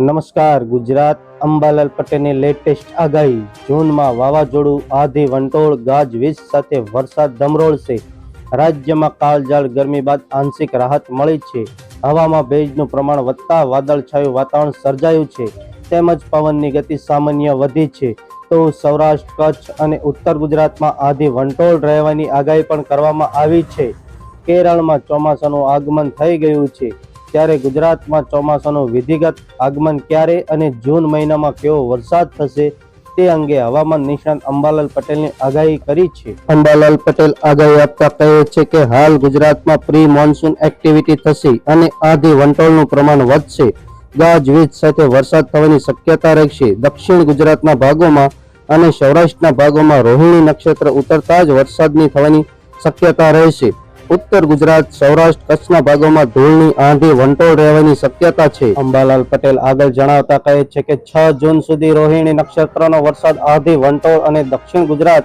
નમસ્કાર, ગુજરાત અંબાલાલ પટેલની લેટેસ્ટ આગાહી. જૂનમાં વાવાઝોડું, આધી વંટોળ ગાજવીજ સાથે વરસાદ ધમરોળશે રાજ્યમાં કાળજાળ ગરમી બાદ આંશિક રાહત મળી છે. હવામાં ભેજનું પ્રમાણ વધતા વાદળછાયું વાતાવરણ સર્જાયું છે. તેમજ પવનની ગતિ સામાન્ય વધી છે. તો સૌરાષ્ટ્ર, કચ્છ અને ઉત્તર ગુજરાતમાં આધી વંટોળ રહેવાની આગાહી પણ કરવામાં આવી છે. કેરળમાં ચોમાસાનું આગમન થઈ ગયું છે. ત્યારે ગુજરાતમાં ચોમાસાનું વિધિગત આગમન ક્યારે અને જૂન મહિનામાં કેવો વરસાદ થશે તે અંગે હવામાન નિષ્ણાત અંબાલાલ પટેલની આગાહી કરી છે. અંબાલાલ પટેલ આગાહી આપતા કહે છે કે હાલ ગુજરાતમાં પ્રી મોન્સૂન એક્ટિવિટી થશે અને આધી વંટોળનું પ્રમાણ વધશે. ગાજવીજ સાથે વરસાદ થવાની શક્યતા રહેશે. દક્ષિણ ગુજરાતના ભાગોમાં અને સૌરાષ્ટ્રના ભાગોમાં રોહિણી નક્ષત્ર ઉતરતા જ વરસાદની થવાની શક્યતા રહેશે. ઉત્તર ગુજરાત સૌરાષ્ટ્ર કચ્છના ભાગોમાં ધૂળની આંધી વંટોળ રહેવાની શક્યતા છે. અંબાલાલ પટેલ આગળ જણાવતા કહે છે કે છ જૂન સુધી રોહિણી નક્ષત્રનો વરસાદ આંધી, વંટોળ અને દક્ષિણ ગુજરાત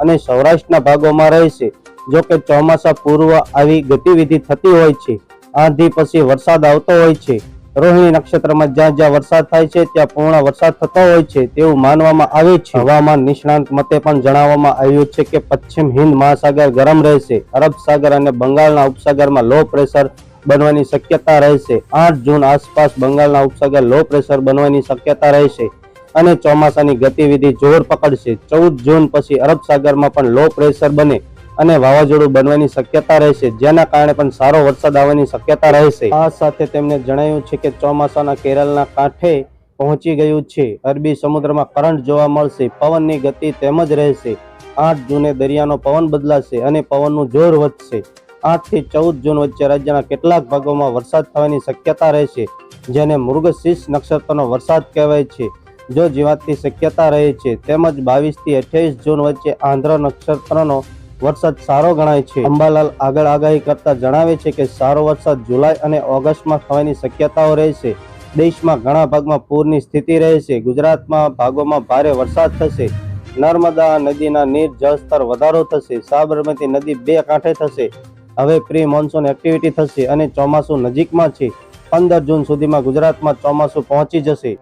અને સૌરાષ્ટ્રના ભાગોમાં રહેશે. જો કે ચોમાસા પૂર્વ આવી ગતિવિધિ થતી હોય છે. આંધી પછી વરસાદ આવતો હોય છે. રોહિણી નક્ષત્રમાં જ્યાં જ્યાં વરસાદ થાય છે, ત્યાં પૂર્ણ વરસાદ થતો હોય છે તેવું માનવામાં આવે છે. હવામાન નિષ્ણાંત મતે પણ જણાવવામાં આવ્યું છે કે પશ્ચિમ હિન્દ મહાસાગર ગરમ રહેશે. અરબ સાગર અને બંગાળના ઉપસાગરમાં લો પ્રેશર બનવાની શક્યતા રહેશે. આઠ જૂન આસપાસ બંગાળના ઉપસાગર લો પ્રેશર બનવાની શક્યતા રહેશે અને ચોમાસાની ગતિવિધિ જોર પકડશે. ચૌદ જૂન પછી અરબ સાગરમાં પણ લો પ્રેશર બને. અને વાવાઝોડું બનવાની શક્યતા રહેશે, જેના કારણે પણ સારો વરસાદ આવવાની શક્યતા રહેશે. આ સાથે તેમણે જણાવ્યું છે કે ચોમાસાના કેરળના કાંઠે પહોંચી ગયું છે. અરબી સમુદ્રમાં કરંટ જોવા મળશે, પવનની ગતિ તેમજ રહેશે. આઠ જૂને દરિયાનો પવન બદલાશે અને પવનનું જોર વધશે. આઠથી ચૌદ જૂન વચ્ચે રાજ્યના કેટલાક ભાગોમાં વરસાદ થવાની શક્યતા રહેશે, જેને મૃગશીર્ષ નક્ષત્રનો વરસાદ કહેવાય છે. જો જીવાતની શક્યતા રહે છે, તેમજ બાવીસથી અઠ્યાવીસ જૂન વચ્ચે આંધ્ર નક્ષત્રનો વરસાદ સારો ગણાય છે. અંબાલાલ આગળ આગાહી કરતા જણાવે છે કે સારો વરસાદ જુલાઈ અને ઓગસ્ટમાં થવાની શક્યતાઓ રહેશે. દેશમાં ઘણા ભાગમાં પૂરની સ્થિતિ રહેશે. ગુજરાતમાં ભાગોમાં ભારે વરસાદ થશે. નર્મદા નદીના નીર જળસ્તર વધારો થશે. સાબરમતી નદી બે કાંઠે થશે. હવે પ્રી મોન્સૂન એક્ટિવિટી થશે અને ચોમાસું નજીકમાં છે. પંદર જૂન સુધીમાં ગુજરાતમાં ચોમાસું પહોંચી જશે.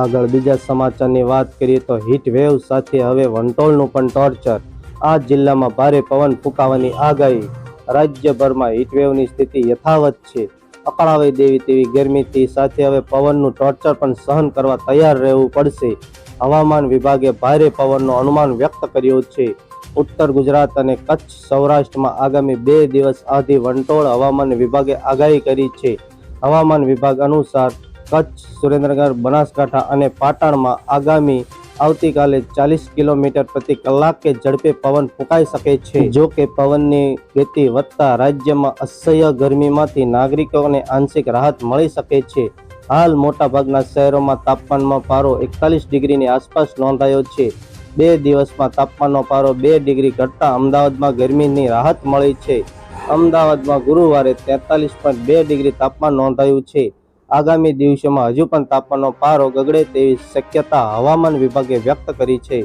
આગળ બીજા સમાચારની વાત કરીએ તો હીટ વેવ સાથે હવે વંટોળનું પણ ટોર્ચર આ જિલ્લામાં ભારે પવન ફૂંકાવાની આગાહી. રાજ્યભરમાં હીટવેવની સ્થિતિ યથાવત છે. અકળાવી દેવી તેવી ગરમીથી સાથે હવે પવનનું ટોર્ચર પણ સહન કરવા તૈયાર રહેવું પડશે. હવામાન વિભાગે ભારે પવનનું અનુમાન વ્યક્ત કર્યું છે. ઉત્તર ગુજરાત અને કચ્છ સૌરાષ્ટ્રમાં આગામી બે દિવસ આધી વંટોળ હવામાન વિભાગે આગાહી કરી છે. હવામાન વિભાગ અનુસાર કચ્છ, સુરેન્દ્રનગર, બનાસકાંઠા અને પાટણમાં આગામી આવતીકાલે ચાલીસ કિલોમીટર પ્રતિ કલાકે ઝડપે પવન ફૂંકાઈ શકે છે. જો કે પવનની ગતિ વધતા રાજ્યમાં અસહ્ય ગરમીમાંથી નાગરિકોને આંશિક રાહત મળી શકે છે. હાલ મોટાભાગના શહેરોમાં તાપમાનમાં પારો એકતાલીસ ડિગ્રીની આસપાસ નોંધાયો છે. બે દિવસમાં તાપમાનનો પારો બે ડિગ્રી ઘટતા અમદાવાદમાં ગરમીની રાહત મળી છે. અમદાવાદમાં ગુરુવારે તેતાલીસ પોઈન્ટ બે ડિગ્રી તાપમાન નોંધાયું છે. આગામી દિવસોમાં હજુ પણ તાપમાનનો પારો ગગડે તેવી શક્યતા હવામાન વિભાગે વ્યક્ત કરી છે.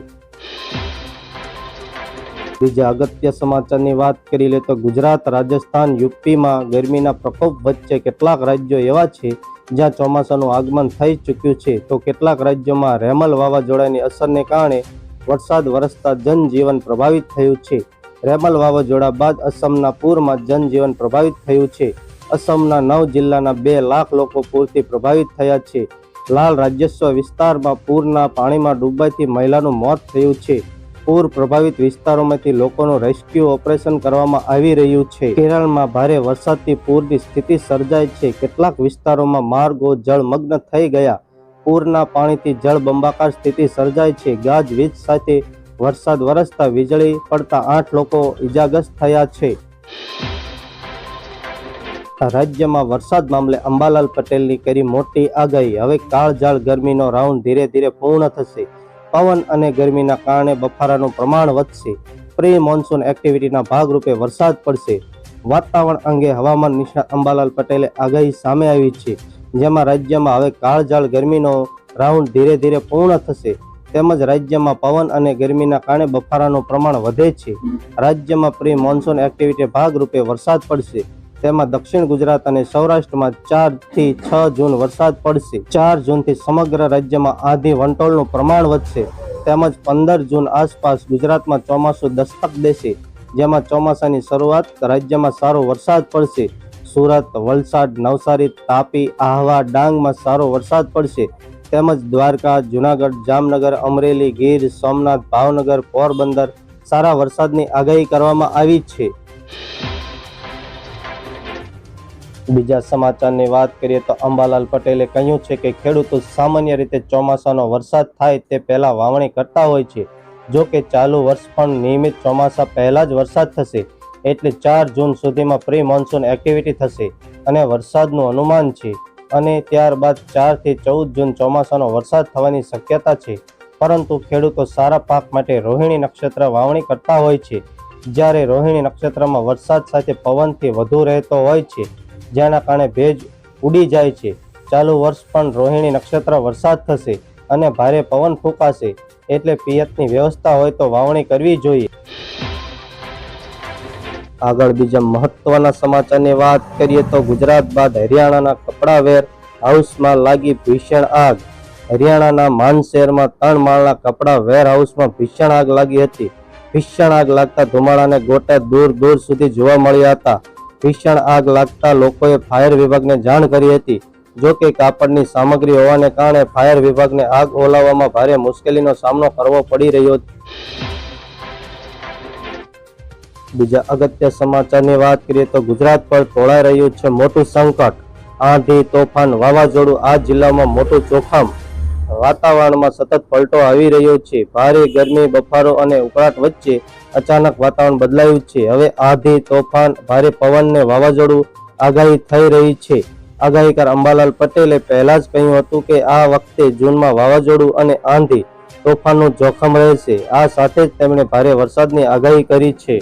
બીજા અગત્ય સમાચારની વાત કરી લે તો ગુજરાત, રાજસ્થાન, યુપીમાં ગરમીના પ્રકોપ વચ્ચે કેટલાક રાજ્યો એવા છે જ્યાં ચોમાસાનું આગમન થઈ ચૂક્યું છે. તો કેટલાક રાજ્યોમાં રેમલ વાવાઝોડાની અસરને કારણે વરસાદ વરસતા જનજીવન પ્રભાવિત થયું છે. રેમલ વાવાઝોડા બાદ અસમના પૂરમાં જનજીવન પ્રભાવિત થયું છે. અસમના નવ જિલ્લાના બે લાખ લોકો પૂરથી પ્રભાવિત થયા છે. લાલ રાજસ્વ વિસ્તારમાં પૂરના પાણીમાં ડૂબાઈથી મહિલાનું મોત થયું છે. પૂર પ્રભાવિત વિસ્તારોમાંથી લોકોનું રેસ્ક્યુ ઓપરેશન કરવામાં આવી રહ્યું છે. કેરળમાં ભારે વરસાદથી પૂરની સ્થિતિ સર્જાય છે. કેટલાક વિસ્તારોમાં માર્ગો જળમગ્ન થઈ ગયા. પૂરના પાણીથી જળબંબાકાર સ્થિતિ સર્જાય છે. ગાજવીજ સાથે વરસાદ વરસતા વીજળી પડતા આઠ લોકો ઇજાગ્રસ્ત થયા છે. રાજ્યમાં વરસાદ મામલે અંબાલાલ પટેલની કરી મોટી આગાહી. હવે કાળઝાળ ગરમીનો રાઉન્ડ ધીરે ધીરે પૂર્ણ થશે. પવન અને ગરમીના કારણે બફારાનું પ્રમાણ વધશે. પ્રી મોન્સૂન એક્ટિવિટીના ભાગરૂપે વરસાદ પડશે. વાતાવરણ અંગે હવામાન નિષ્ણાત અંબાલાલ પટેલે આગાહી સામે આવી છે. જેમાં રાજ્યમાં હવે કાળઝાળ ગરમીનો રાઉન્ડ ધીરે ધીરે પૂર્ણ થશે. તેમજ રાજ્યમાં પવન અને ગરમીના કારણે બફારાનું પ્રમાણ વધે છે. રાજ્યમાં પ્રી મોન્સૂન એક્ટિવિટી ભાગરૂપે વરસાદ પડશે. તેમાં દક્ષિણ ગુજરાત અને સૌરાષ્ટ્રમાં ચારથી છ જૂન વરસાદ પડશે. ચાર જૂનથી સમગ્ર રાજ્યમાં આધી વંટોળનું પ્રમાણ વધશે. તેમજ પંદર જૂન આસપાસ ગુજરાતમાં ચોમાસું દસ્તક દેશે. જેમાં ચોમાસાની શરૂઆત રાજ્યમાં સારો વરસાદ પડશે. સુરત, વલસાડ, નવસારી, તાપી, આહવા, ડાંગમાં સારો વરસાદ પડશે. તેમજ દ્વારકા, જુનાગઢ, જામનગર, અમરેલી, ગીર, સોમનાથ, ભાવનગર, પોરબંદર સારા વરસાદની આગાહી કરવામાં આવી છે. બીજા સમાચારની વાત કરીએ તો અંબાલાલ પટેલે કહ્યું છે કે ખેડૂતો સામાન્ય રીતે ચોમાસાનો વરસાદ થાય તે પહેલાં વાવણી કરતા હોય છે. જો કે ચાલુ વર્ષ પણ નિયમિત ચોમાસા પહેલાં જ વરસાદ થશે, એટલે ચાર જૂન સુધીમાં પ્રી મોન્સૂન એક્ટિવિટી થશે અને વરસાદનું અનુમાન છે. અને ત્યારબાદ ચારથી ચૌદ જૂન ચોમાસાનો વરસાદ થવાની શક્યતા છે. પરંતુ ખેડૂતો સારા પાક માટે રોહિણી નક્ષત્ર વાવણી કરતા હોય છે. જ્યારે રોહિણી નક્ષત્રમાં વરસાદ સાથે પવનથી વધુ રહેતો હોય છે જેના કારણે ભેજ ઉડી જાય છે. ચાલુ વર્ષ પણ રોહિણી નક્ષત્ર વરસાદ થશે અને ભારે પવન ફૂંકાશે એટલે પિયતની વ્યવસ્થા હોય તો વાવણી કરવી જોઈએ. આગળ બીજા મહત્વના સમાચારની વાત કરીએ તો ગુજરાત બાદ હરિયાણાના કપડા વેર હાઉસમાં લાગી ભીષણ આગ. હરિયાણાના માનશહેરમાં ત્રણ માળના કપડા વેર હાઉસમાં ભીષણ આગ લાગી હતી. ભીષણ આગ લાગતા ધુમાડાને ગોટા દૂર દૂર સુધી જોવા મળ્યા હતા. ભીષણ આગ લાગતા લોકોએ ફાયર વિભાગને જાણ કરી હતી. જો કે કાપડની સામગ્રી હોવાને કારણે ફાયર વિભાગને આગ ઓલાવવામાં ભારે મુશ્કેલીનો સામનો કરવો પડી રહ્યો બીજા અગત્ય સમાચારની વાત કરીએ તો ગુજરાત પર તોળાઈ રહ્યું છે મોટું સંકટ. આંધી, તોફાન, વાવાઝોડું આ જિલ્લામાં મોટું જોખમ વાતાવરણમાં સતત પલટો આવી રહ્યો છે. ભારે ગરમી, બફારો અને ઉકળાટ વચ્ચે અચાનક વાતાવરણ બદલાયું છે. હવે આધી તોફાન, ભારે પવનને વાવાઝોડું આગાહી થઈ રહી છે. આગાહીકાર અંબાલાલ પટેલે પહેલા જ કહ્યું હતું કે આ વખતે જૂનમાં વાવાઝોડું અને આંધી તોફાનનું જોખમ રહેશે. આ સાથે જ તેમણે ભારે વરસાદની આગાહી કરી છે.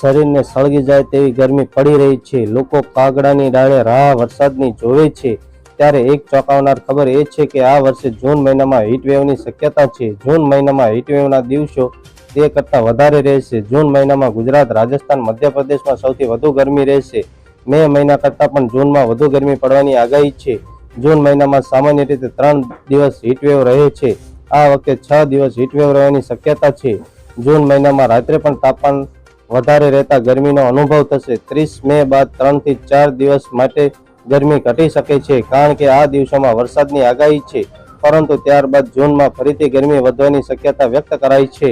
શરીરને સળગી જાય તેવી ગરમી પડી રહી છે. લોકો કાગડાની ડાળે રાહ વરસાદની જોવે છે. ત્યારે એક ચોંકાવનાર ખબર એ છે કે આ વર્ષે જૂન મહિનામાં હીટવેવની શક્યતા છે. જૂન મહિનામાં હીટવેવના દિવસો તે કરતાં વધારે રહેશે. જૂન મહિનામાં ગુજરાત, રાજસ્થાન, મધ્યપ્રદેશમાં સૌથી વધુ ગરમી રહેશે. મે મહિના કરતાં પણ જૂનમાં વધુ ગરમી પડવાની આગાહી છે. જૂન મહિનામાં સામાન્ય રીતે ત્રણ દિવસ હીટવેવ રહે છે. આ વખતે છ દિવસ હીટવેવ રહેવાની શક્યતા છે. જૂન મહિનામાં રાત્રે પણ તાપમાન વધારે રહેતા ગરમીનો અનુભવ થશે. ત્રીસ મે બાદ ત્રણથી ચાર દિવસ માટે ગરમી ઘટી શકે છે, કારણ કે આ દિવસોમાં વરસાદની આગાહી છે. પરંતુ ત્યારબાદ જૂનમાં ફરીથી ગરમી વધવાની શક્યતા વ્યક્ત કરાઈ છે.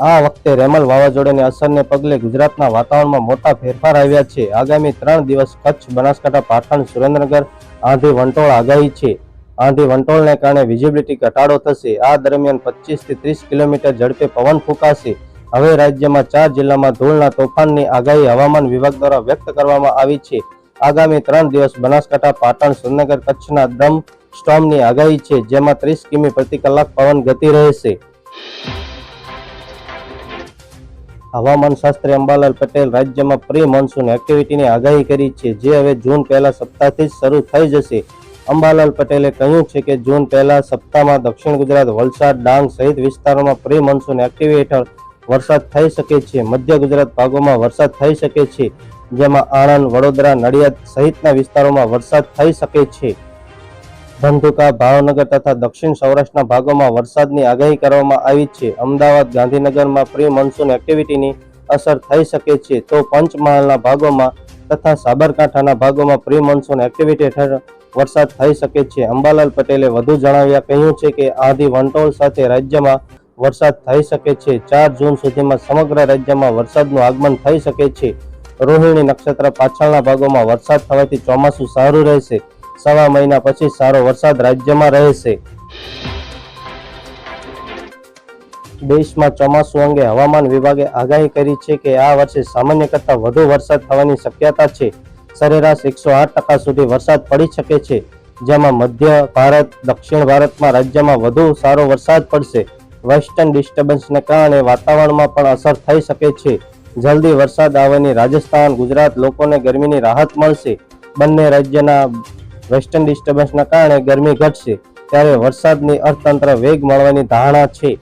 આ વખતે રેમલ વાવાઝોડાની અસરને પગલે ગુજરાતના વાતાવરણમાં મોટા ફેરફાર આવ્યા છે. આગામી ત્રણ દિવસ કચ્છ, બનાસકાંઠા, પાટણ, સુરેન્દ્રનગર, આંધી વંટોળ આગાહી છે. આંધી વંટોળને કારણે વિઝિબિલિટી ઘટાડો થશે. આ દરમિયાન પચીસથી ત્રીસ કિલોમીટર ઝડપે પવન ફૂંકાશે. હવે રાજ્યમાં ચાર જિલ્લામાં ધૂળના તોફાનની આગાહી હવામાન વિભાગ દ્વારા વ્યક્ત કરવામાં આવી છે. આગામી ત્રણ દિવસ બનાસકાંઠા, પાટણ, સુરેન્દ્રનગર કચ્છના દમ સ્ટોમની આગાહી છે, જેમાં ત્રીસ કિમી પ્રતિ કલાક પવન ગતિ રહેશે. હવામાન શાસ્ત્રી અંબાલાલ પટેલ રાજ્યમાં પ્રી મોન્સૂન એક્ટિવિટીની આગાહી કરી છે, જે હવે જૂન પહેલા સપ્તાહથી જ શરૂ થઈ જશે. અંબાલાલ પટેલે કહ્યું છે કે જૂન પહેલા સપ્તાહમાં દક્ષિણ ગુજરાત, વલસાડ, ડાંગ સહિત વિસ્તારોમાં પ્રી મોન્સૂન એક્ટિવિટી હેઠળ વરસાદ થઈ શકે છે. મધ્ય ગુજરાત ભાગોમાં વરસાદ થઈ શકે છે. જેમાં આણંદ, વડોદરા, નડિયાદ સહિતના વિસ્તારોમાં વરસાદ થઈ શકે છે. ધંધુકા, ભાવનગર તથા દક્ષિણ સૌરાષ્ટ્રના ભાગોમાં વરસાદની આગાહી કરવામાં આવી છે. અમદાવાદ, ગાંધીનગરમાં પ્રી મોન્સૂન એક્ટિવિટીની અસર થઈ શકે છે. તો પંચમહાલના ભાગોમાં તથા સાબરકાંઠાના ભાગોમાં પ્રી મોન્સૂન એક્ટિવિટી હેઠળ વરસાદ થઈ શકે છે. અંબાલાલ પટેલે વધુ જણાવ્યા કહ્યું છે કે આધી વંટોળ સાથે રાજ્યમાં વરસાદ થઈ શકે છે. ચાર જૂન સુધીમાં સમગ્ર રાજ્યમાં વરસાદનું આગમન થઈ શકે છે. રોહિણી નક્ષત્ર પાછળના ભાગોમાં વરસાદ થવાથી ચોમાસું સારું રહેશે. સવા મહિના પછી સારો વરસાદ રાજ્યમાં રહેશે. દેશમાં ચોમાસું અંગે હવામાન વિભાગે આગાહી કરી છે કે આ વર્ષે સામાન્ય કરતાં વધુ વરસાદ થવાની શક્યતા છે. સરેરાશ એકસો આઠ ટકા સુધી વરસાદ પડી શકે છે. જેમાં મધ્ય ભારત, દક્ષિણ ભારતમાં રાજ્યમાં વધુ સારો વરસાદ પડશે. વેસ્ટર્ન ડિસ્ટર્બન્સને કારણે વાતાવરણમાં પણ અસર થઈ શકે છે. જલ્દી વરસાદ આવવાની રાજસ્થાન, ગુજરાત લોકોને ગરમીની રાહત મળશે. બંને રાજ્યના વેસ્ટર્ન ડિસ્ટર્બન્સના કારણે ગરમી ઘટશે. ત્યારે વરસાદની અર્થતંત્ર વેગ મળવાની ધારણા છે.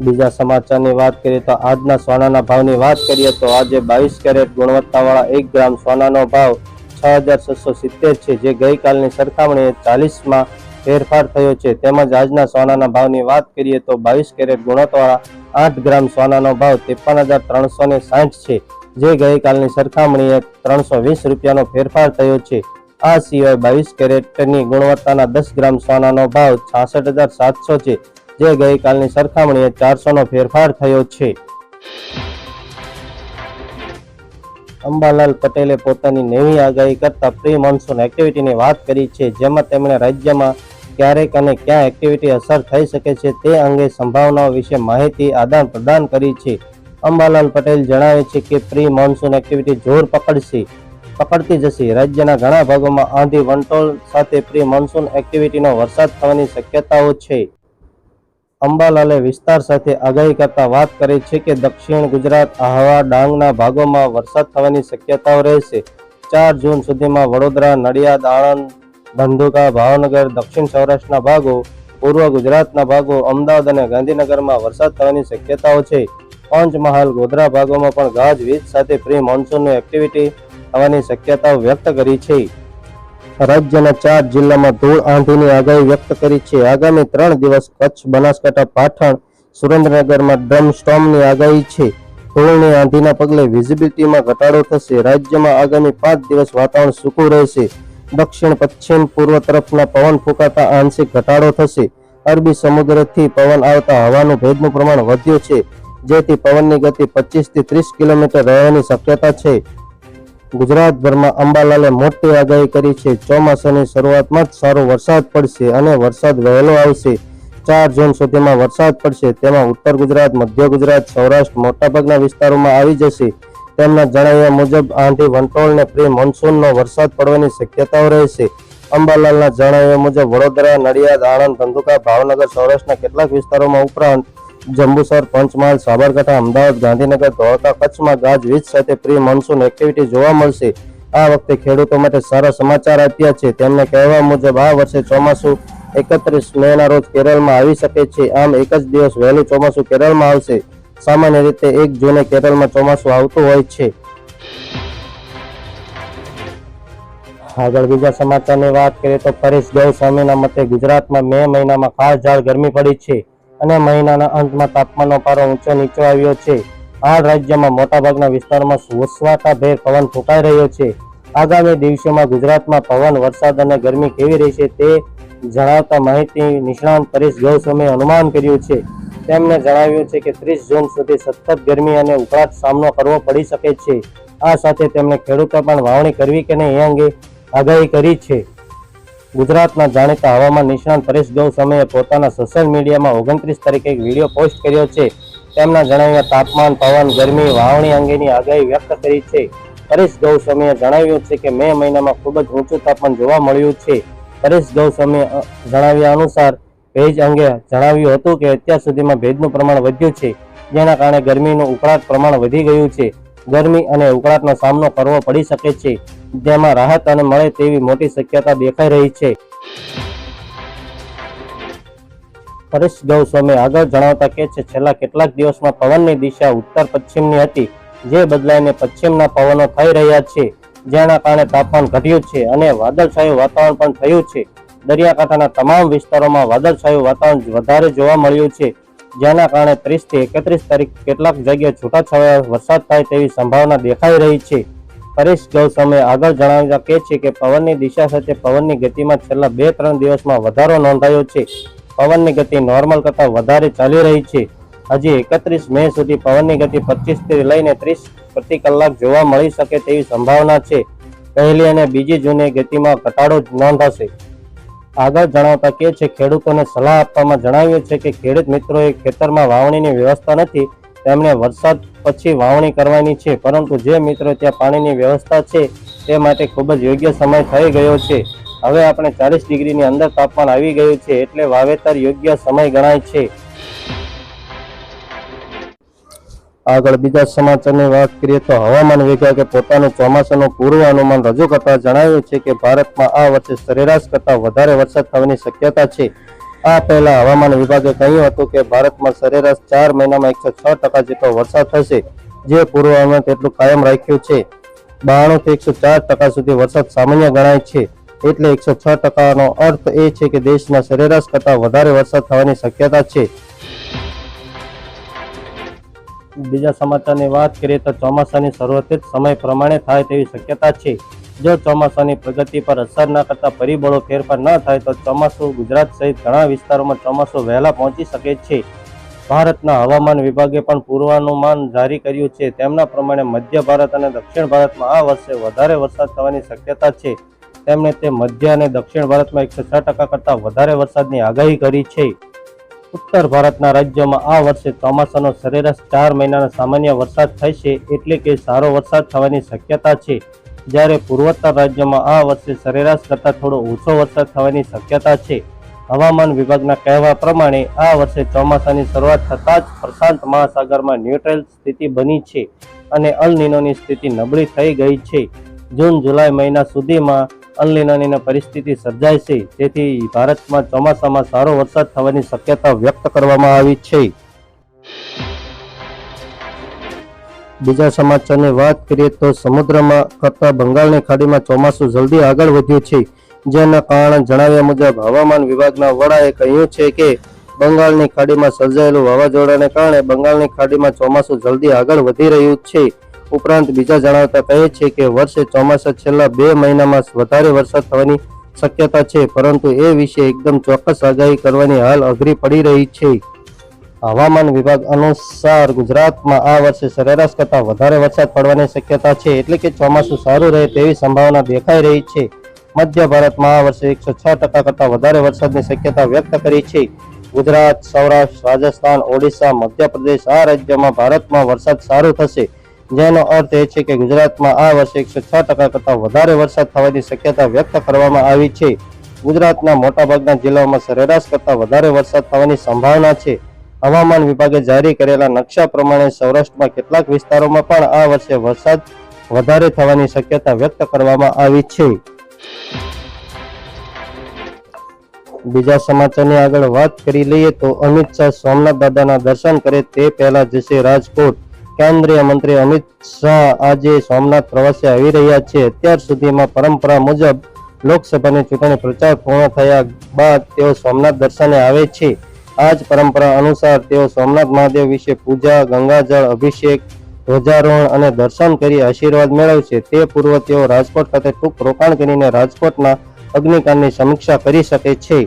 બીજા સમાચારની વાત કરીએ તો આજના સોનાના ભાવની વાત કરીએ તો આજે બાવીસ કેરેટ ગુણવત્તાવાળા એક ગ્રામ સોનાનો ભાવ છ હજાર છસો સિત્તેર છે, જે ગઈકાલની સરખામણીએ ચાલીસમાં ફેરફાર થયો છે. તેમજ આજના સોનાના ભાવની વાત કરીએ તો બાવીસ કેરેટ ગુણવત્તાવાળા આઠ ગ્રામ સોનાનો ભાવ ત્રેપન હજાર ત્રણસો ને સાઠ છે, જે ગઈકાલની સરખામણીએ ત્રણસો વીસ રૂપિયાનો ફેરફાર થયો છે. આ સિવાય બાવીસ કેરેટની ગુણવત્તાના દસ ગ્રામ સોનાનો ભાવ છાસઠ હજાર સાતસો છે, જે ગઈકાલની સરખામણીએ ચારસો નો ફેરફાર થયો છે. અંબાલાલ પટેલે પોતાની નવી આગાહી કરતા પ્રી મોન્સૂન એક્ટિવિટીની વાત કરી છે, જેમાં તેમણે રાજ્યમાં ક્યારેક અને ક્યાં એક્ટિવિટી અસર થઈ શકે છે તે અંગે સંભાવનાઓ વિશે માહિતી આદાન પ્રદાન કરી છે. અંબાલાલ પટેલ જણાવે છે કે પ્રી મોન્સૂન એક્ટિવિટી જોર પકડશે, પકડતી જશે. રાજ્યના ઘણા ભાગોમાં આંધી વંટોળ સાથે પ્રી મોન્સૂન એક્ટિવિટીનો વરસાદ થવાની શક્યતાઓ છે. અંબાલાલે વિસ્તાર સાથે આગાહી કરતા વાત કરી છે કે દક્ષિણ ગુજરાત, આહવા, ડાંગના ભાગોમાં વરસાદ થવાની શક્યતાઓ રહેશે. ચાર જૂન સુધીમાં વડોદરા, નડિયાદ, આણંદ ધંધુકા ભાવનગર, દક્ષિણ સૌરાષ્ટ્રના ભાગો, પૂર્વ ગુજરાતના ભાગો, અમદાવાદ અને ગાંધીનગરમાં વરસાદ થવાની શક્યતાઓ છે. પંચમહાલ, ગોધરા ભાગોમાં પણ ગાજવીજ સાથે પ્રી મોન્સૂનની એક્ટિવિટી થવાની શક્યતાઓ વ્યક્ત કરી છે. રાજ્યના ચાર જિલ્લામાં ધૂળ આંધીની આગાહી વ્યક્ત કરી છે. આગામી ત્રણ દિવસ કચ્છ, બનાસકાંઠા, પાટણ, સુરેન્દ્રનગરમાં ડ્રમ સ્ટોમની આગાહી છે. ધૂળની આંધીના પગલે વિઝિબિલિટીમાં ઘટાડો થશે. રાજ્યમાં આગામી પાંચ દિવસ વાતાવરણ સૂકું રહેશે. દક્ષિણ, પશ્ચિમ, પૂર્વ તરફના પવન ફૂંકાતા આંશિક ઘટાડો થશે. અરબી સમુદ્રથી પવન આવતા હવાનું ભેજનું પ્રમાણ વધ્યું છે, જેથી પવનની ગતિ પચીસથી ત્રીસ કિલોમીટર રહેવાની શક્યતા છે. ગુજરાતભરમાં અંબાલાલે મોટી આગાહી કરી છે, ચોમાસાની શરૂઆતમાં જ સારો વરસાદ પડશે અને વરસાદ વહેલો આવશે. ચાર જૂન સુધીમાં વરસાદ પડશે, તેમાં ઉત્તર ગુજરાત, મધ્ય ગુજરાત, સૌરાષ્ટ્ર મોટાભાગના વિસ્તારોમાં આવી જશે. તેમના જણાવ્યા મુજબ, આંધી વંટોળને પ્રી મોન્સૂનનો વરસાદ પડવાની શક્યતાઓ રહેશે અંબાલાલના જણાવ્યા મુજબ, વડોદરા, નડિયાદ, આણંદ, ધંધુકા, ભાવનગર, સૌરાષ્ટ્રના કેટલાક વિસ્તારોમાં ઉપરાંત જંબુસર, પંચમહાલ, સાબરકાંઠા, અમદાવાદ, ગાંધીનગર, ધોળકા, કચ્છમાં ગાજવીજ સાથે પ્રી મોન્સૂન એક્ટિવિટી જોવા મળશે. આ વખતે ખેડૂતો માટે સારા સમાચાર આપ્યા છે. તેમને કહેવા મુજબ, આ વર્ષે ચોમાસું એકત્રીસ મે ના રોજ કેરળમાં આવી શકે છે. આમ એક જ દિવસ વહેલું ચોમાસું કેરળમાં આવશે. સામાન્ય રીતે એક જૂને કેરળમાં ચોમાસું આવતું હોય છે. આગળ બીજા સમાચારની વાત કરીએ તો પરેશ ગૌસ્વામીના મતે ગુજરાતમાં મે મહિનામાં ખાસ ઝાડ ગરમી પડી છે અને મહિનાના અંતમાં તાપમાનનો પારો ઊંચો નીચો આવ્યો છે. આ રાજ્યમાં મોટાભાગના વિસ્તારમાં વસવાટા ભેર પવન ફૂંકાઈ રહ્યો છે. આગામી દિવસોમાં ગુજરાતમાં પવન, વરસાદ અને ગરમી કેવી રહેશે તે જણાવતા માહિતી નિષ્ણાંત પરેશ ગૌસ્વામીએ અનુમાન કર્યું છે. તેમણે જણાવ્યું છે કે ત્રીસ જૂન સુધી સતત ગરમી અને ઉકળાટ સામનો કરવો પડી શકે છે. આ સાથે તેમણે ખેડૂતો પણ વાવણી કરવી કે નહીં એ અંગે આગાહી કરી છે. ગુજરાતના જાણીતા હવામાન નિષ્ણાંત પરેશ ગૌ સમયે પોતાના સોશિયલ મીડિયામાં ઓગણત્રીસ તારીખે એક વીડિયો પોસ્ટ કર્યો છે. તેમના જણાવ્યા તાપમાન, પવન, ગરમી વાવણી અંગેની આગાહી વ્યક્ત કરી છે. પરેશ ગૌ સમયે જણાવ્યું છે કે મે મહિનામાં ખૂબ જ ઊંચું તાપમાન જોવા મળ્યું છે. પરેશ ગૌ સમયે જણાવ્યા અનુસાર ભેજ અંગે જણાવ્યું હતું કે અત્યાર સુધીમાં ભેજનું પ્રમાણ વધ્યું છે. જેના કારણે ગરમીનું ઉકળાટ પ્રમાણ વધી ગયું છે. ગરમી અને ઉકળાટનો સામનો કરવો પડી શકે છે. જેમાં રાહત અને મળે તેવી મોટી શક્યતા દેખાઈ રહી છે. પરેશ ગૌસ્વામી આગળ જણાવતા કે છે, છેલ્લા કેટલાક દિવસમાં પવનની દિશા ઉત્તર પશ્ચિમની હતી. જે બદલાઈને પશ્ચિમના પવનો થઈ રહ્યા છે. જેના કારણે તાપમાન ઘટ્યું છે અને વાદળછાયું વાતાવરણ પણ થયું છે. દરિયાકાંઠાના તમામ વિસ્તારોમાં વાદળછાયું વાતાવરણ વધારે જોવા મળ્યું છે. જેના કારણે ત્રીસથી એકત્રીસ તારીખ કેટલાક જગ્યાએ છૂટાછવાયા વરસાદ થાય તેવી સંભાવના દેખાઈ રહી છે. પરેશ ગૌસમે આગળ જણાવતા કહે છે કે પવનની દિશા સાથે પવનની ગતિમાં છેલ્લા બે ત્રણ દિવસમાં વધારો નોંધાયો છે. પવનની ગતિ નોર્મલ કરતાં વધારે ચાલી રહી છે. હજી એકત્રીસ મે સુધી પવનની ગતિ પચીસથી લઈને ત્રીસ પ્રતિ કલાક જોવા મળી શકે તેવી સંભાવના છે. પહેલી અને બીજી જૂને ગતિમાં ઘટાડો નોંધાશે. આગળ જણાવતા કે છે, ખેડૂતોને સલાહ આપવામાં જણાવ્યું છે કે ખેડૂત મિત્રોએ ખેતરમાં વાવણીની વ્યવસ્થા નથી તેમણે વરસાદ પછી વાવણી કરવાની છે, પરંતુ જે મિત્રો ત્યાં પાણીની વ્યવસ્થા છે, તે માટે ખૂબ જ યોગ્ય સમય થઈ ગયો છે. હવે આપણે ચાલીસ ડિગ્રીની અંદર તાપમાન આવી ગયું છે, એટલે વાવેતર યોગ્ય સમય ગણાય છે. આગળ બીજા સમાચારની વાત કરીએ તો હવામાન વિભાગે પોતાનું ચોમાસાનું પૂર્વ અનુમાન રજૂ કરતા જણાવ્યું છે કે ભારતમાં આ વર્ષે સરેરાશ કરતાં વધારે વરસાદ થવાની શક્યતા છે. આ પહેલા હવામાન વિભાગે કહ્યું હતું કે ભારતમાં સરેરાશ ચાર મહિનામાં એકસો છ ટકા જેટલો વરસાદ થશે, જે પૂર્વાનુમાન તેટલું કાયમ રાખ્યું છે. બાણું થી એકસો ચાર ટકા સુધી વરસાદ સામાન્ય ગણાય છે. એટલે એકસો છ ટકાનો અર્થ એ છે કે દેશમાં સરેરાશ કરતા વધારે વરસાદ થવાની શક્યતા છે. બીજા સમાચારની વાત કરીએ તો ચોમાસાની શરૂઆત સમય પ્રમાણે થાય તેવી શક્યતા છે. જો ચોમાસાની પ્રગતિ પર અસર ન કરતા પરિબળો ફેરફાર ન થાય તો ચોમાસું ગુજરાત સહિત ઘણા વિસ્તારોમાં ચોમાસું વહેલા પહોંચી શકે છે. ભારતના હવામાન વિભાગે પણ પૂર્વાનુમાન જારી કર્યું છે. તેમના પ્રમાણે મધ્ય ભારત અને દક્ષિણ ભારતમાં આ વર્ષે વધારે વરસાદ થવાની શક્યતા છે. તેમણે તે મધ્ય અને દક્ષિણ ભારતમાં એકસો છ ટકા કરતાં વધારે વરસાદની આગાહી કરી છે. ઉત્તર ભારતના રાજ્યોમાં આ વર્ષે ચોમાસાનો સરેરાશ ચાર મહિનાનો સામાન્ય વરસાદ થશે એટલે કે સારો વરસાદ થવાની શક્યતા છે. જ્યારે પૂર્વોત્તર રાજ્યોમાં આ વર્ષે સરેરાશ કરતાં થોડો ઓછો વરસાદ થવાની શક્યતા છે. હવામાન વિભાગના કહેવા પ્રમાણે આ વર્ષે ચોમાસાની શરૂઆત થતાં જ પ્રશાંત મહાસાગરમાં ન્યુટ્રલ સ્થિતિ બની છે અને અલ નીનોની સ્થિતિ નબળી થઈ ગઈ છે. જૂન, જુલાઈ મહિના સુધીમાં અલ પરિસ્થિતિ સર્જાય છે. તેથી ભારતમાં ચોમાસામાં સારો વરસાદ થવાની શક્યતા વ્યક્ત કરવામાં આવી છે. બીજા સમાચારની વાત કરીએ તો સમુદ્રમાં કરતા બંગાળની ખાડીમાં ચોમાસું જલ્દી આગળ વધ્યું છે. જેના કારણે જણાવ્યા મુજબ હવામાન વિભાગના વડાએ કહ્યું છે કે બંગાળની ખાડીમાં સર્જાયેલું વાવાઝોડાને કારણે બંગાળની ખાડીમાં ચોમાસું જલ્દી આગળ વધી રહ્યું છે. ઉપરાંત બીજા જણાવતા કહે છે કે વર્ષે ચોમાસા છેલ્લા બે મહિનામાં વધારે વરસાદ થવાની શક્યતા છે, પરંતુ એ વિશે એકદમ ચોક્કસ આગાહી કરવાની હાલ અઘરી પડી રહી છે. હવામાન વિભાગ અનુસાર ગુજરાતમાં આ વર્ષે સરેરાશ કરતાં વધારે વરસાદ પડવાની શક્યતા છે, એટલે કે ચોમાસું સારું રહે તેવી સંભાવના દેખાઈ રહી છે. મધ્ય ભારતમાં આ વર્ષે એકસો છ ટકા કરતાં વધારે વરસાદની શક્યતા વ્યક્ત કરી છે. ગુજરાત, સૌરાષ્ટ્ર, રાજસ્થાન, ઓડિશા, મધ્યપ્રદેશ આ રાજ્યોમાં ભારતમાં વરસાદ સારો થશે. જેનો અર્થ એ છે કે ગુજરાતમાં આ વર્ષે એકસો છ ટકા કરતાં વધારે વરસાદ થવાની શક્યતા વ્યક્ત કરવામાં આવી છે. ગુજરાતના મોટાભાગના જિલ્લાઓમાં સરેરાશ કરતાં વધારે વરસાદ થવાની સંભાવના છે. હવામાન વિભાગે જારી કરેલા નકશા પ્રમાણે સૌરાષ્ટ્રમાં કેટલાક વિસ્તારોમાં પણ આ વર્ષે વરસાદ વધારે થવાની શક્યતા વ્યક્ત કરવામાં આવી છે. બીજા સમાચારની આગળ વાત કરી લઈએ તો અમિત શાહ સોમનાથ દાદાના દર્શન કરે તે પહેલા જશે રાજકોટ. કેન્દ્રીય મંત્રી અમિત શાહ આજે સોમનાથ પ્રવાસે આવી રહ્યા છે. અત્યાર સુધીમાં પરંપરા મુજબ લોકસભાની ચૂંટણી પ્રચાર પૂર્ણ થયા બાદ તેઓ સોમનાથ દર્શને આવે છે. આ જ પરંપરા અનુસાર તેઓ સોમનાથ મહાદેવ વિશે પૂજા, ગંગાજળ, અભિષેક, ધ્વજારોહણ અને દર્શન કરી આશીર્વાદ મેળવશે. તે પૂર્વ તેઓ રાજકોટ ખાતે ટૂંક રોકાણ કરીને રાજકોટના અગ્નિકાંડની સમીક્ષા કરી શકે છે.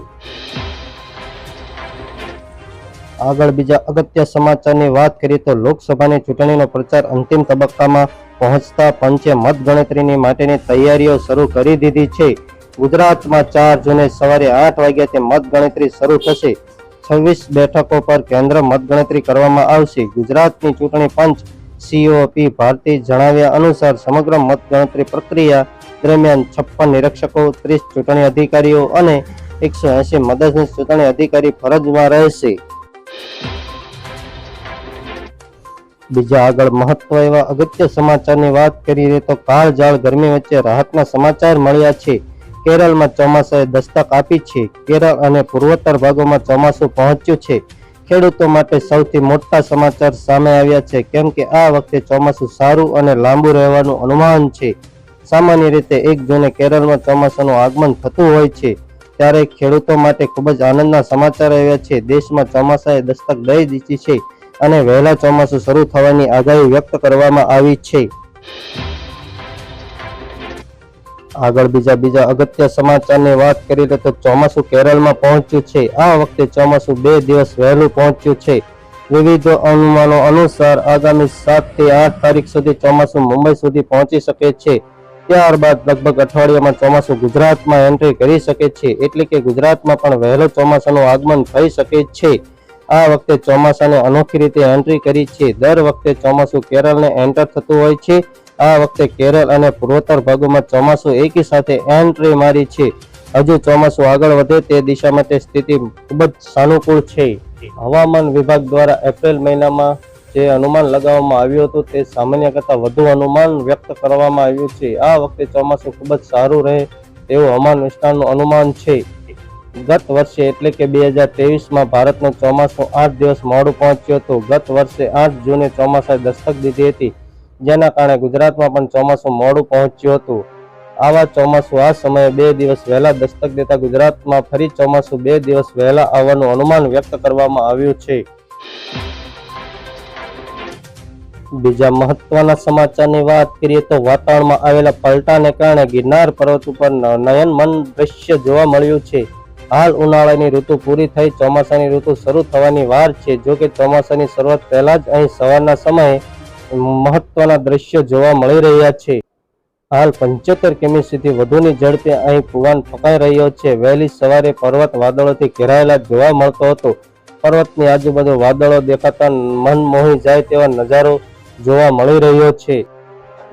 આગળ બીજા અગત્ય સમાચારની વાત કરીએ તો લોકસભાની ચૂંટણીનો પ્રચાર અંતિમ તબક્કામાં પહોંચતા પંચે મતગણતરીની માટેની તૈયારીઓ શરૂ કરી દીધી છે. ગુજરાતમાં ચાર જૂને સવારે આઠ વાગ્યાથી મતગણતરી શરૂ થશે. છવ્વીસ બેઠકો પર કેન્દ્ર મતગણતરી કરવામાં આવશે. ગુજરાતની ચૂંટણી પંચ સીઓપી ભારતી જણાવ્યા અનુસાર સમગ્ર મતગણતરી પ્રક્રિયા દરમિયાન છપ્પન નિરીક્ષકો, ત્રીસ ચૂંટણી અધિકારીઓ અને એકસો એસી મદદનીશ ચૂંટણી અધિકારી ફરજમાં રહેશે. બીજા આગળ મહત્વ એવા અગત્ય સમાચારની વાત કરીએ તો કાળજાળ ગરમી વચ્ચે રાહતના સમાચાર મળ્યા છે. કેરળમાં ચોમાસાએ દસ્તક આપી છે. કેરળ અને પૂર્વોત્તર ભાગોમાં ચોમાસું પહોંચ્યું છે. ખેડૂતો માટે સૌથી મોટા સમાચાર સામે આવ્યા છે, કેમ કે આ વખતે ચોમાસું સારું અને લાંબુ રહેવાનું અનુમાન છે. સામાન્ય રીતે એક જૂને કેરળમાં ચોમાસાનું આગમન થતું હોય છે, ત્યારે ખેડૂતો માટે ખૂબ જ આનંદના સમાચાર આવ્યા છે. દેશમાં ચોમાસાએ દસ્તક દઈ દીધી છે. અને વહેલા ચોમાસું શરૂ થવાની આગાહી વ્યક્ત કરવામાં આવી છે. આગળ બીજા બીજા અગત્ય સમાચારની વાત કરીએ તો ચોમાસું કેરળમાં પહોંચ્યું છે. આ વખતે ચોમાસું બે દિવસ વહેલું પહોંચ્યું છે. વિવિધ અનુમાનો અનુસાર આગામી સાતથી આઠ તારીખ સુધી ચોમાસું મુંબઈ સુધી પહોંચી શકે છે. ત્યારબાદ લગભગ અઠવાડિયામાં ચોમાસું ગુજરાતમાં એન્ટ્રી કરી શકે છે. એટલે કે ગુજરાતમાં પણ વહેલો ચોમાસાનું આગમન થઈ શકે છે. આ વખતે ચોમાસાને અનોખી રીતે એન્ટ્રી કરી છે. દર વખતે ચોમાસું કેરળને એન્ટર થતું હોય છે. આ વખતે કેરળ અને પૂર્વોત્તર ભાગોમાં ચોમાસું એકી સાથે એન્ટ્રી મારી છે. હજુ ચોમાસું આગળ વધે તે દિશામાં તે સ્થિતિ ખૂબ જ સાનુકૂળ છે. હવામાન વિભાગ દ્વારા એપ્રિલ મહિનામાં જે અનુમાન લગાવવામાં આવ્યું હતું તે સામાન્ય કરતાં વધુ અનુમાન વ્યક્ત કરવામાં આવ્યું છે. આ વખતે ચોમાસું ખૂબ જ સારું રહે તેવું હવામાન વિસ્તારનું અનુમાન છે. ગત વર્ષે એટલે કે બે હજાર ત્રેવીસમાં ભારતનું ચોમાસું આઠ દિવસ મોડું પહોંચ્યું હતું. ગત વર્ષે આઠ જૂને ચોમાસાએ દસ્તક દીધી હતી, જેના કારણે ગુજરાતમાં પણ ચોમાસું મોડું પહોંચ્યું હતું. આવા ચોમાસું આ સમયે બે દિવસ વહેલા દસ્તક દેતા ગુજરાતમાં ફરી ચોમાસું બે દિવસ વહેલા આવવાનું અનુમાન વ્યક્ત કરવામાં આવ્યું છે. બીજા મહત્વના સમાચારની વાત કરીએ તો વાતાવરણમાં આવેલા પલટાને કારણે ગિરનાર પર્વત ઉપર નયનમન દ્રશ્ય જોવા મળ્યું છે. હાલ ઉનાળાની ઋતુ પૂરી થઈ, ચોમાસાની ઋતુ શરૂ થવાની વાર છે. જો કે ચોમાસાની શરૂઆત પહેલા જ અહીં સવારના સમયે મહત્વના દ્રશ્યો જોવા મળી રહ્યા છે. હાલ પંચોતેર કિમી સુધી વધુની ઝડપે અહીં પુવાન ફકાઈ રહ્યો છે. વહેલી સવારે પર્વત વાદળોથી ઘેરાયેલા જોવા મળતો હતો. પર્વતની આજુબાજુ વાદળો દેખાતા મન મોહી જાય તેવા નજારો જોવા મળી રહ્યો છે.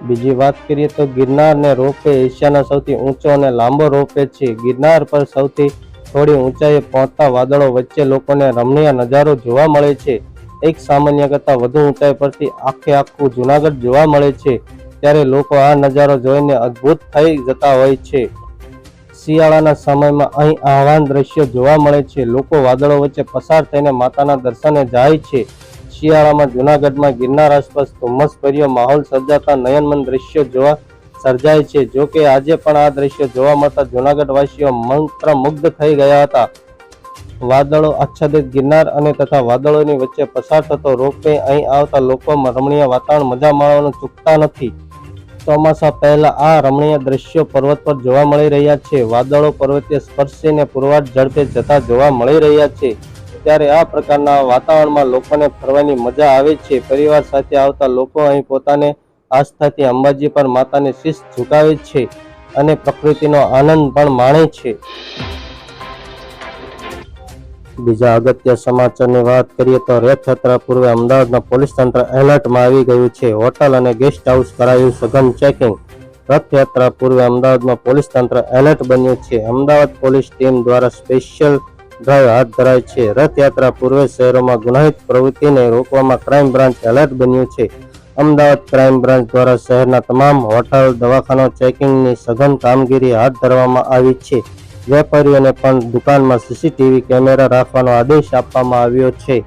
બીજી વાત કરીએ તો ગિરનારને રોપવે એશિયાનો સૌથી ઊંચો અને લાંબો રોપવે છે. ગિરનાર પર સૌથી થોડી ઊંચાઈએ પહોંચતા વાદળો વચ્ચે લોકોને રમણીય નજારો જોવા મળે છે. એક સામાન્ય કરતાં વધુ ઊંચાઈ પરથી આખે આખું જુનાગઢ જોવા મળે છે, ત્યારે લોકો આ નજારો જોઈને અદ્ભુત થઈ જતા હોય છે. શિયાળાના સમયમાં અહીં આહવાન દ્રશ્યો જોવા મળે છે. લોકો વાદળો વચ્ચે પસાર થઈને માતાના દર્શને જાય છે. શિયાળામાં જુનાગઢમાં ગિરનાર આસપાસ ધુમ્મસભર્યો માહોલ સર્જાતા નયનમન દ્રશ્યો જોવા સર્જાય છે. જો કે આજે પણ આ દ્રશ્ય જોવા મળતા જૂનાગઢ વાસીઓ મંત્રમુગ્ધ થઈ ગયા હતા. વાદળો આચ્છાદિત ગિરનાર અને તથા વાદળોની વચ્ચે પસાર થતો રોપવે અહીં આવતા લોકોમાં રમણીય વાતાવરણ, મજા માણવાનું ચૂકતા નથી. ચોમાસા પહેલા આ રમણીય દ્રશ્યો પર્વત પર જોવા મળી રહ્યા છે. વાદળો પર્વતીય સ્પર્શીને પૂર્વાટ ઝડપે જતા જોવા મળી રહ્યા છે. ત્યારે આ પ્રકારના વાતાવરણમાં લોકોને ફરવાની મજા આવે છે. પરિવાર સાથે આવતા લોકો અહીં પોતાને આસ્થાથી અંબાજી પર માતાને શીશ ઝુકાવે છે અને પ્રકૃતિનો આનંદ પણ માણે છે. બીજા અગત્ય સમાચારની વાત કરીએ તો રથયાત્રા પૂર્વે અમદાવાદના પોલીસ તંત્ર એલર્ટમાં આવી ગયું છે. હોટલ અને ગેસ્ટ હાઉસ કરાયું સઘન ચેકિંગ. રથયાત્રા પૂર્વે અમદાવાદમાં પોલીસ તંત્ર એલર્ટ બન્યું છે. અમદાવાદ પોલીસ ટીમ દ્વારા સ્પેશિયલ ડ્રાઈવ હાથ ધરાય છે. રથયાત્રા પૂર્વે શહેરોમાં ગુનાહિત પ્રવૃત્તિને રોકવામાં ક્રાઇમ બ્રાન્ચ એલર્ટ બન્યું છે. અમદાવાદ ક્રાઇમ બ્રાન્ચ દ્વારા શહેરના તમામ હોટલ, દવાખાનો, ચેકિંગની સઘન કામગીરી હાથ ધરવામાં આવી છે. વેપારીઓને પણ દુકાનમાં સીસીટીવી કેમેરા રાખવાનો આદેશ આપવામાં આવ્યો છે.